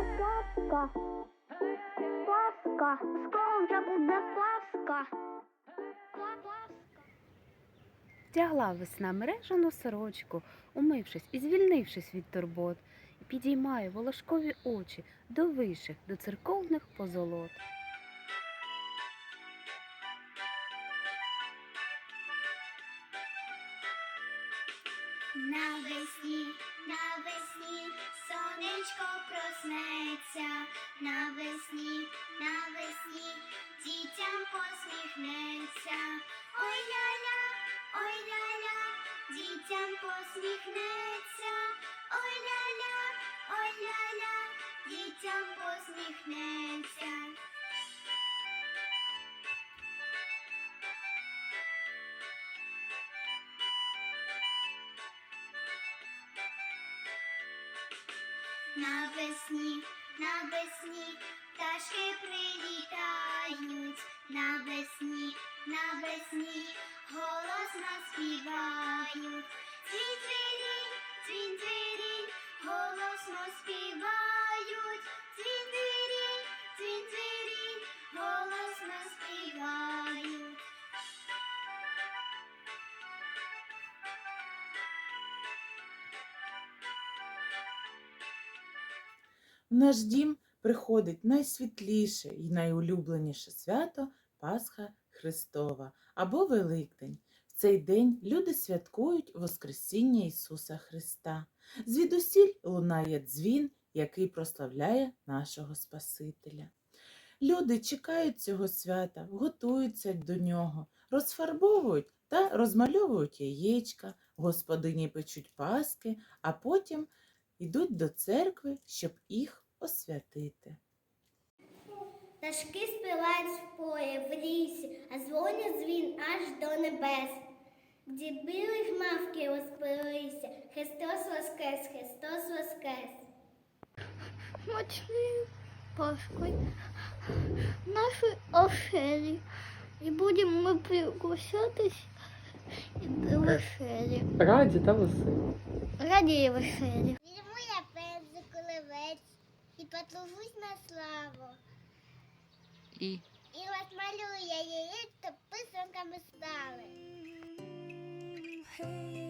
Паска. Паска. Скоро вже буде Паска. Вдягла весна мережану сорочку, умившись і звільнившись від турбот, і підіймає волошкові очі до виших, до церковних позолот. Навесні, навесні, сонечко проснеться, навесні, Навесні, навесні, пташки прилітають, навесні, В наш дім приходить найсвітліше і найулюбленіше свято Пасха Христова або Великдень. В цей день люди святкують Воскресіння Ісуса Христа. Звідусіль лунає дзвін, який прославляє нашого Спасителя. Люди чекають цього свята, готуються до нього, розфарбовують та розмальовують яєчка, господині печуть паски, а потім йдуть до церкви, щоб їх освятити. Пташки співають в полі, в лісі, а дзвонять дзвін аж до небес. Де білих мавки розпилися, Христос воскрес, Христос воскрес. Смачний пашкой нашій оселі. І будемо ми приглашатись і до веселі. Раді та веселі. Раді і веселі. І потлужусь на славу. І І розмалюю я яєчко писанками стали. Гарна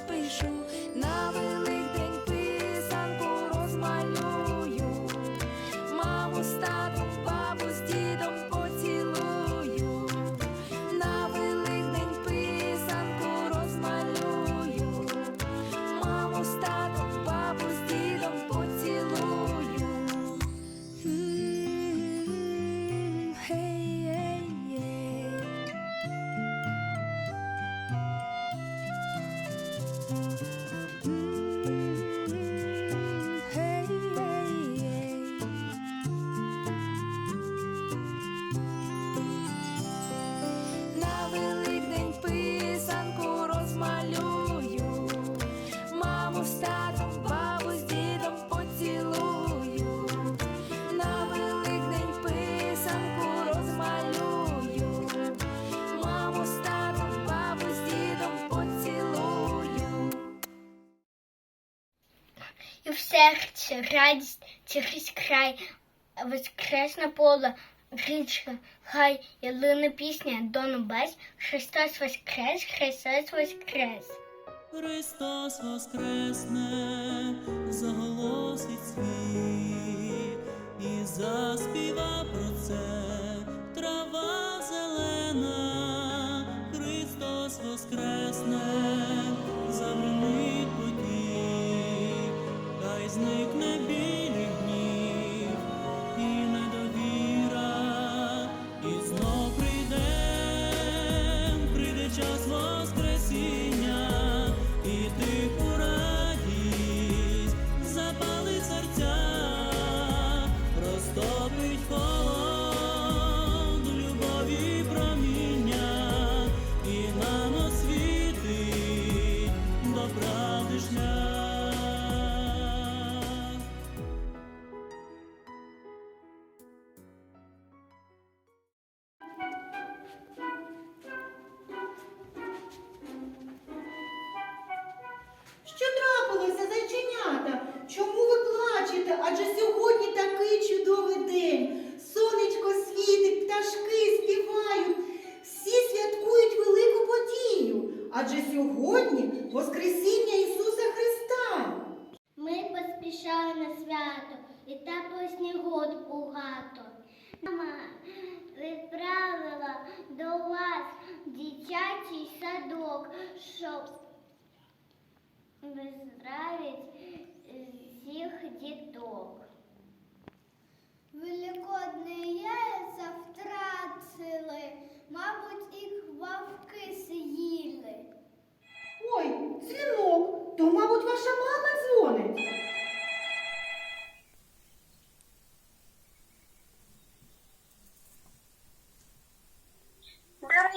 Радуйся, радість через край, воскресне поле, річка, хай ялина пісня до небес, Христос воскрес, Христос воскрес. Христос воскресне, заголосить світ і заспіва щоб виздравити всіх діток. Великодні яйця втратили, мабуть, їх вовки з'їли. Ой, дзвінок, то, мабуть, ваша мама дзвонить.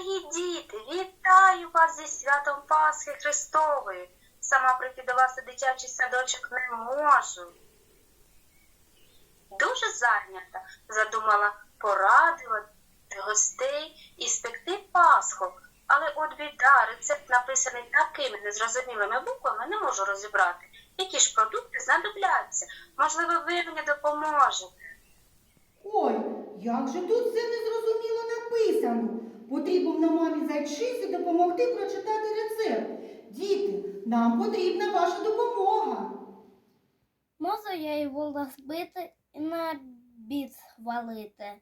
Дорогі діти, вітаю вас зі святом Пасхи Христової. Сама прийти до вас у дитячий садочок не можу. Дуже зайнята, задумала порадувати гостей і спекти Пасху. Але от біда, рецепт написаний такими незрозумілими буквами, не можу розібрати. Які ж продукти знадобляться? Можливо, ви мені допоможете. Ой, як же тут все незрозуміло написано. Потрібно на мамі зайчиці допомогти прочитати рецепт. Діти, нам потрібна ваша допомога. Можу я його розбити і на біт валити.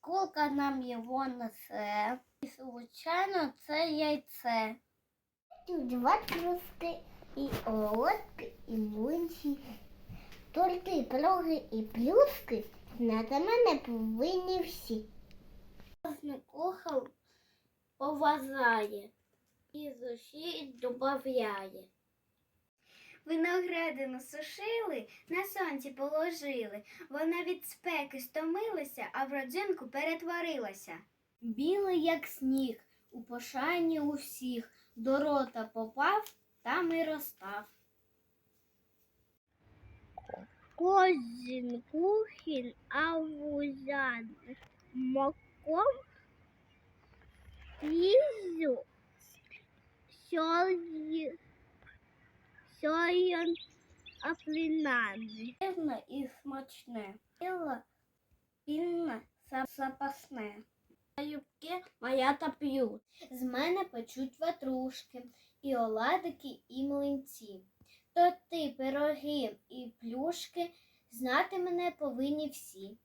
Кулка нам його несе. І, звичайно, це яйце. Два трусти, і олодки, і мунчі. Торти, пироги і плюски знати мене повинні всі. Кухар поважає і з усі добавляє. Виноградину сушили, на сонці положили. Вона від спеки стомилася, а в родзинку перетворилася. Білий, як сніг, у пошані усіх, до рота попав, там і розстав. Кожен кухін, а вузян моком їжу сьогодні Сьогодні аплінане. Пірне і смачне. Піло пільне запасне. Юбки малята п'ють. З мене печуть ватрушки, і оладики, і млинці. Торти, пироги і плюшки знати мене повинні всі.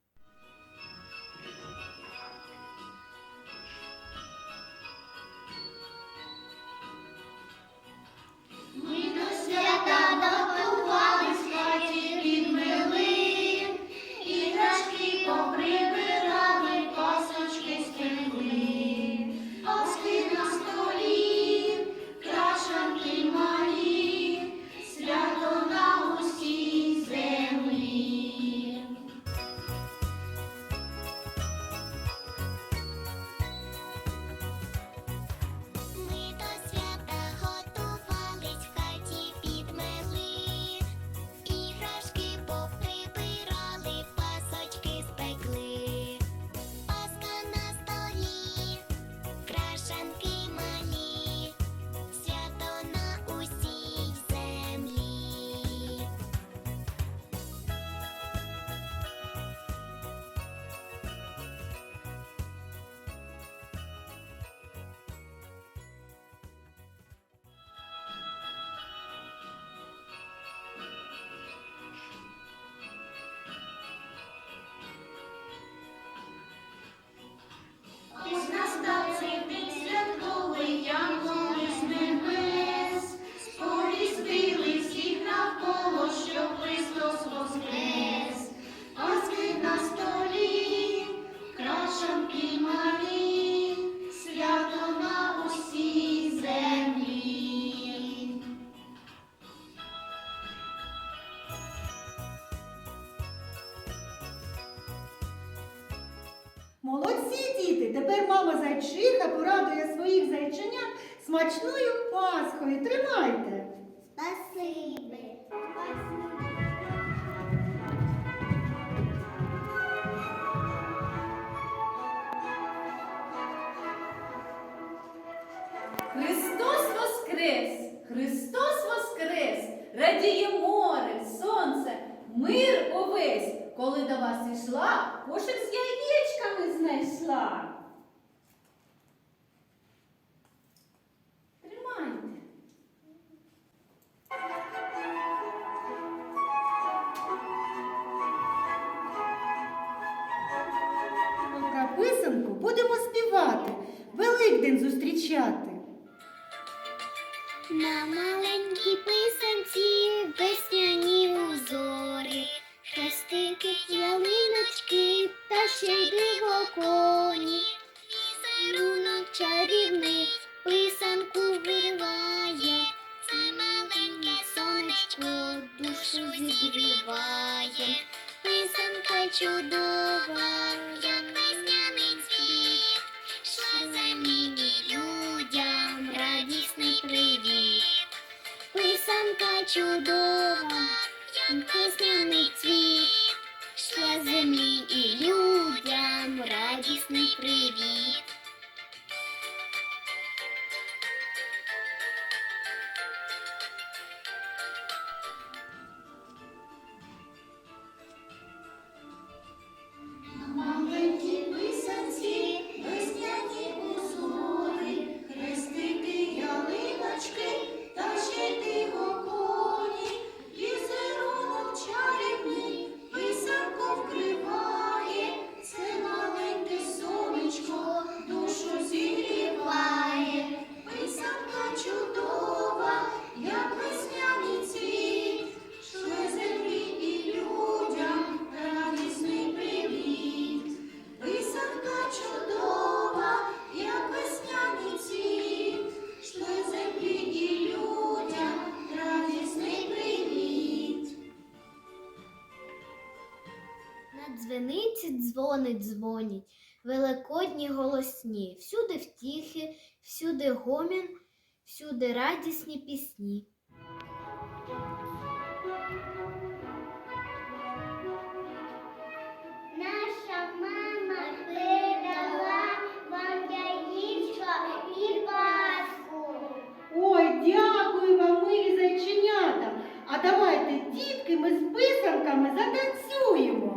Ми Христос Воскрес! Христос Воскрес! Радіє море, сонце, мир увесь, коли до вас йшла, кошик з яєчками знайшла. на маленькій писанці без. Cause now makes me пісні голосні, всюди втіхи, всюди гомін, всюди радісні пісні. Давайте, дітки, ми з писанками затанцюємо.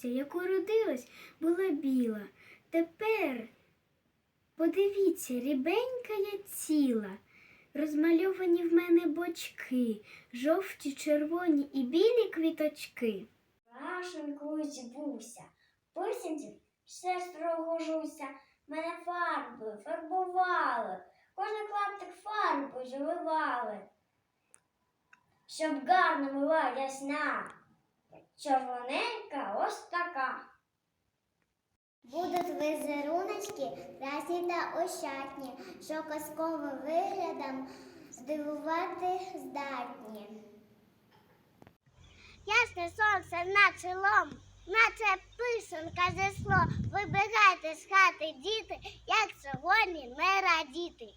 Сонця, яку родилась, була біла. Тепер, подивіться, рібенька я ціла. Розмальовані в мене бочки, жовті, червоні і білі квіточки. Машенкусь буся, писанців все строгожуся, мене фарбою фарбували, кожен клаптик фарбою заливали, щоб гарно була ясна червоненька ось така. Будуть візеруночки красні та ощатні, що казковим виглядом здивувати здатні. Ясне сонце над селом, наче писанка зесло. Вибігайте з хати, діти, як сьогодні не радіти.